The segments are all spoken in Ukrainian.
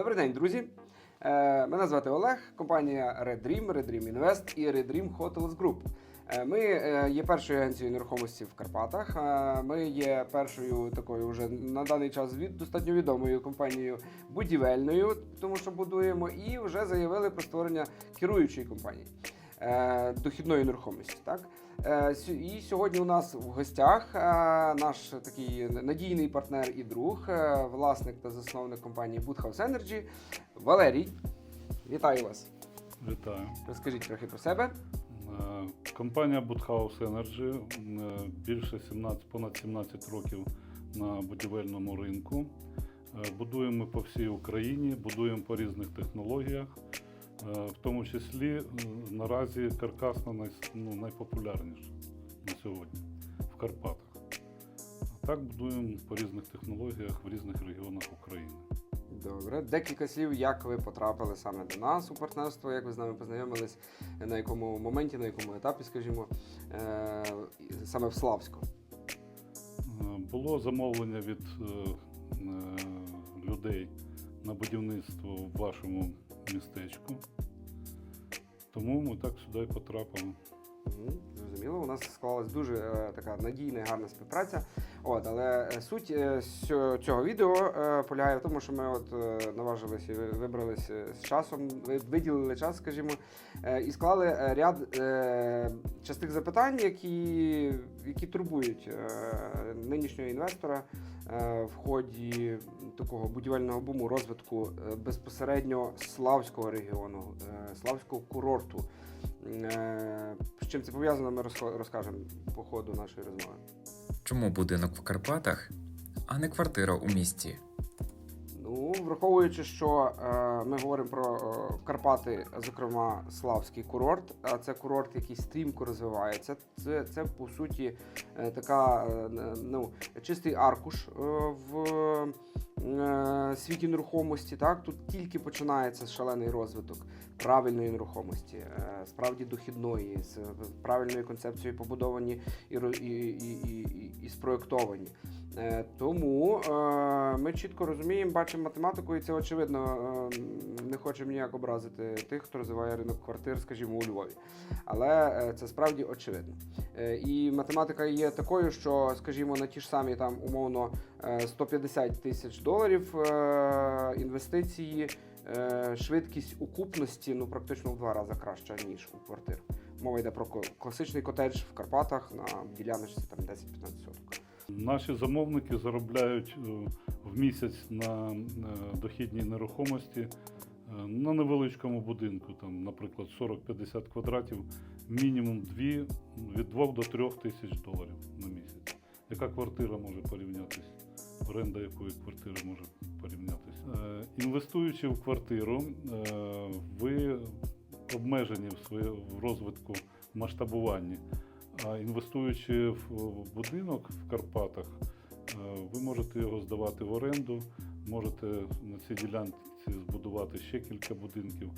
Добрий день, друзі. Е, Мене звати Олег, компанія Red Dream, Red Dream Invest і Red Dream Hotels Group. Е, Ми е, є першою агенцією нерухомості в Карпатах. Ми є першою такою вже на даний час від достатньо відомою компанією будівельною, тому що будуємо, і вже заявили про створення керуючої компанії дохідної нерухомості. Так Е, і сьогодні у нас в гостях е, наш такий надійний партнер і друг, е, власник та засновник компанії Woodhouse Energy Валерій. Вітаю вас! Вітаю. Розкажіть трохи про себе. Е, Компанія Woodhouse Energy е, більше 17, понад 17 років на будівельному ринку. Е, Будуємо по всій Україні, будуємо по різних технологіях, Е, в тому числі е, наразі каркасна най, ну, найпопулярніша на сьогодні в Карпатах. А так будуємо по різних технологіях в різних регіонах України. Добре, декілька слів, як ви потрапили саме до нас у партнерство, як ви з нами познайомились, на якому моменті, на якому етапі, скажімо, е, саме в Славську. Е, Було замовлення від е, е, людей на будівництво в вашому містечку. Тому ми так сюди і потрапили. Зрозуміло, у нас склалась дуже е, така надійна і гарна співпраця. От, але е, суть е, цього відео полягає в тому, що ми от наважились і ви- вибрались е, з часом, виділили час, скажімо, і склали ряд частих запитань, які, які турбують нинішнього інвестора в ході такого будівельного буму розвитку е, безпосередньо славського регіону, е, славського курорту. Е, З чим це пов'язано, ми розкажемо по ходу нашої розмови. Чому будинок в Карпатах, а не квартира у місті? Ну, враховуючи, що е, ми говоримо про е, Карпати, зокрема Славський курорт, а це курорт, який стрімко розвивається. Це, це по суті е, така е, ну, чистий аркуш е, в е, світі нерухомості. Так? Тут тільки починається шалений розвиток правильної нерухомості, е, справді дохідної, з правильною концепцією побудовані і, і, і, і, і, спроєктовані. Е, Тому е, ми чітко розуміємо, бачимо математику, і це очевидно. е, Не хочемо ніяк образити тих, хто розвиває ринок квартир, скажімо, у Львові. Але е, це справді очевидно. Е, І математика є такою, що, скажімо, на ті ж самі там умовно е, 150 тисяч доларів е, інвестиції, е, швидкість окупності ну практично в два рази краща, ніж у квартир. Мова йде про класичний котедж в Карпатах на діляночці там 10-15 соток. Наші замовники заробляють е, в місяць на е, дохідній нерухомості е, на невеличкому будинку, там, наприклад, 40-50 квадратів, мінімум 2, від 2 до 3 тисяч доларів на місяць. Яка квартира може порівнятися? Оренда якої квартири може порівнятися? Е, Інвестуючи в квартиру, е, ви обмежені в своє- в розвитку масштабуванні. А інвестуючи в в будинок в Карпатах, е, ви можете його здавати в оренду, можете на цій ділянці збудувати ще кілька будинків,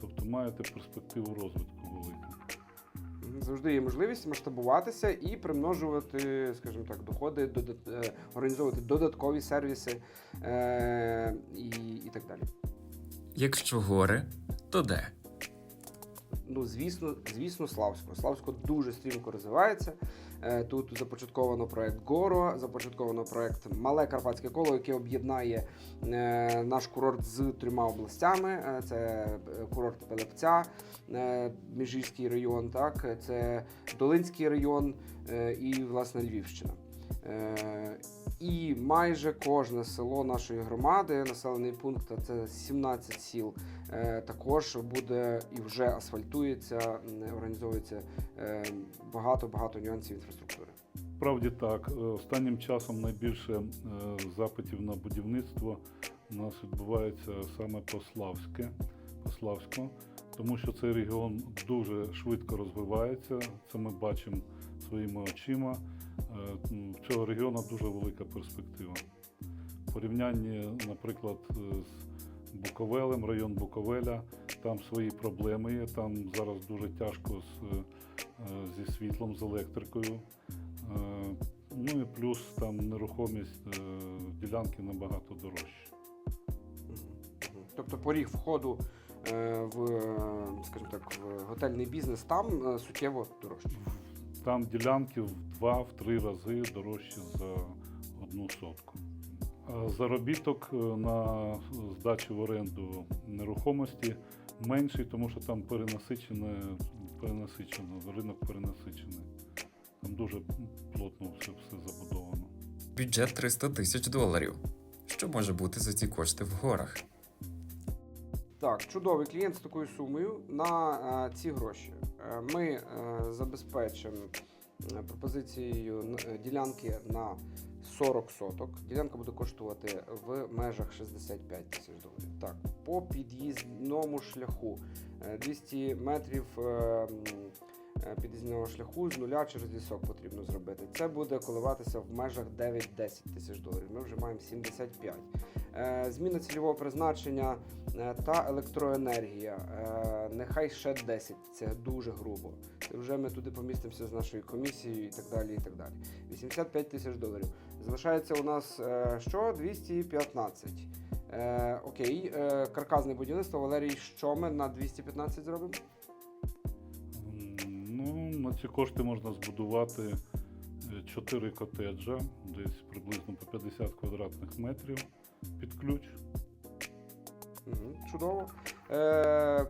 тобто маєте перспективу розвитку велику. Завжди є можливість масштабуватися і примножувати, скажімо так, доходи, додат- е, організовувати додаткові сервіси е, і, і так далі. Якщо горе, то де? Ну, звісно, звісно, Славсько. Славсько дуже стрімко розвивається. Е, Тут започатковано проект Горо, започатковано проект Мале Карпатське коло, яке об'єднає е, наш курорт з трьома областями. Е, Це курорт Пелепця, Міжгірський район, так, це Долинський район і власне Львівщина. І майже кожне село нашої громади, населений пункт, це 17 сіл, е, також буде і вже асфальтується, організовується е, багато-багато нюансів інфраструктури. Справді так, е, останнім часом найбільше запитів на будівництво у нас відбувається саме по Славське, по Славську, тому що цей регіон дуже швидко розвивається. Це ми бачимо своїми очима. Е, В цього регіону дуже велика перспектива. В порівнянні, наприклад, е, з Буковелем, район Буковеля, там свої проблеми є. Там зараз дуже тяжко з, е, зі світлом, з електрикою. Е, Ну і плюс там нерухомість, е, ділянки набагато мгм. Тобто поріг входу е, в, е, скажімо так, в готельний бізнес там е, суттєво дорожчий. Там ділянки в два-три рази дорожчі за одну сотку. Заробіток е, на здачі в оренду нерухомості менший, тому що там перенасичене, перенасичено, ринок перенасичений. Там дуже плотно все, все забудовано. Бюджет 300 тисяч доларів. Що може бути за ці кошти в горах? Так, чудовий клієнт з такою сумою на е, ці гроші. Е, ми е, забезпечимо пропозицією ділянки на 40 соток. Ділянка буде коштувати в межах 65 тисяч доларів. Так, по під'їзному шляху е, 200 метрів. Під'їзного шляху з нуля через лісок потрібно зробити. Це буде коливатися в межах 9-10 тисяч доларів. Ми вже маємо 75. Е, Зміна цільового призначення та електроенергія. Е, Нехай ще 10. Це дуже грубо. Це вже ми туди помістимося з нашою комісією і так далі. і так далі. 85 тисяч доларів. Залишається у нас е, що? 215. Е, окей, е, каркасне будівництво. Валерій, що ми на 215 зробимо? Ну, на ці кошти можна збудувати 4 котеджа, десь приблизно по 50 квадратних метрів під ключ. Чудово. Е,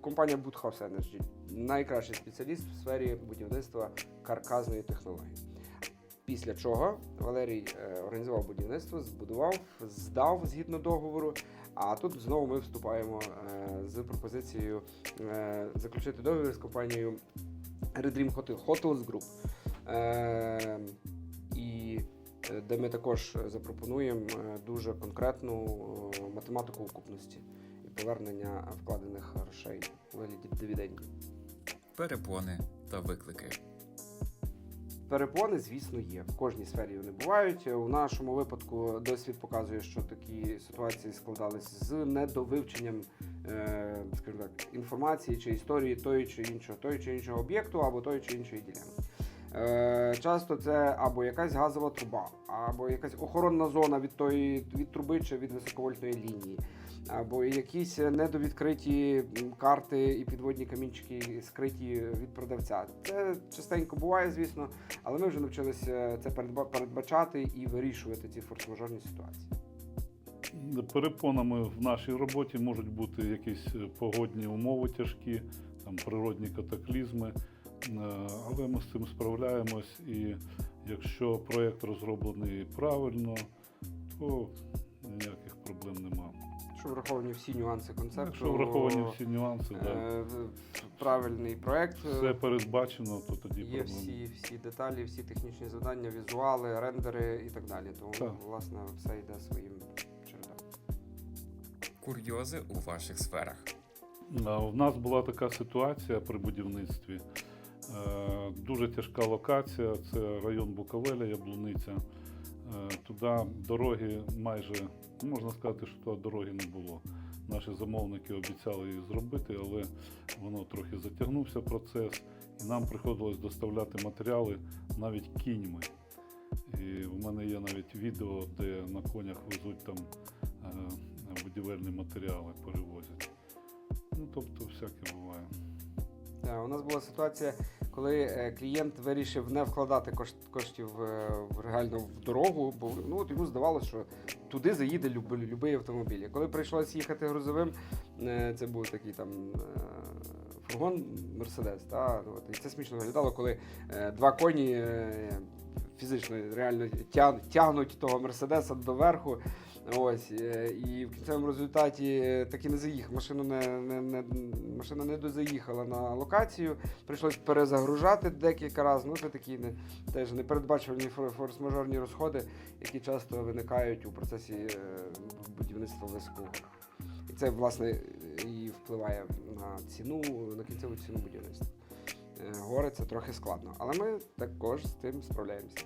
компанія Boothouse Energy найкращий спеціаліст в сфері будівництва каркасної технології. Після чого Валерій е, організував будівництво, збудував, здав згідно договору. А тут знову ми вступаємо е, з пропозицією е, заключити договір з компанією Redream Hotel Hotels Group. Е, де ми також запропонуємо е, дуже конкретну е, математику окупності і повернення вкладених грошей у вигляді дивідендів. Перепони та виклики. Перепони, звісно, є. В кожній сфері вони бувають. У нашому випадку досвід показує, що такі ситуації складались з недовивченням, скажімо так, інформації чи історії тої чи іншого, тої чи іншого об'єкту або тої чи іншої ділянки. Е, часто це або якась газова труба, або якась охоронна зона від тої від труби чи від високовольтної лінії, або якісь недовідкриті карти і підводні камінчики скриті від продавця. Це частенько буває, звісно, але ми вже навчилися це передбачати і вирішувати ці форс-мажорні ситуації. Перепонами в нашій роботі можуть бути якісь е, погодні умови тяжкі, там природні катаклізми, але ми з цим справляємось. І якщо проєкт розроблений правильно, то ніяких проблем нема. Що враховані всі нюанси концепту. Якщо враховані всі нюанси, е, да, правильний проект. е, все передбачено, то тоді Є проблем. всі, всі деталі, всі технічні завдання, візуали, рендери і так далі. Тому, Так. власне, все йде своїм чередом. Курйози у ваших сферах. У нас була така ситуація при будівництві. Е, Дуже тяжка локація, це район Буковеля, Яблуниця. Е, Туди дороги майже, ну, можна сказати, що туди дороги не було. Наші замовники обіцяли її зробити, але воно трохи затягнувся процес, і нам приходилось доставляти матеріали навіть кіньми. І в мене є навіть відео, де на конях везуть там е, будівельні матеріали, перевозять. Ну, тобто, всяке буває. Та, у нас була ситуація, коли е, клієнт вирішив не вкладати кошт, коштів е, в реально в дорогу, бо ну, от йому здавалося, що туди заїде любий автомобіль. Коли прийшлось їхати грузовим, е, це був такий там. Фургон Мерседес, та, от, і це смішно виглядало, коли е, два коні е, фізично реально тяг, тягнуть того Мерседеса доверху. Ось, е, і в кінцевому результаті е, таки не заїхав. Машина не, не, не, машина не дозаїхала на локацію. Прийшлось перезагружати декілька разів. Ну, це такі не, теж непередбачувані фор- форс-мажорні розходи, які часто виникають у процесі е, будівництва високого. І це, власне, і впливає на ціну, на кінцеву ціну будівництва. Гори це трохи складно, але ми також з тим справляємося.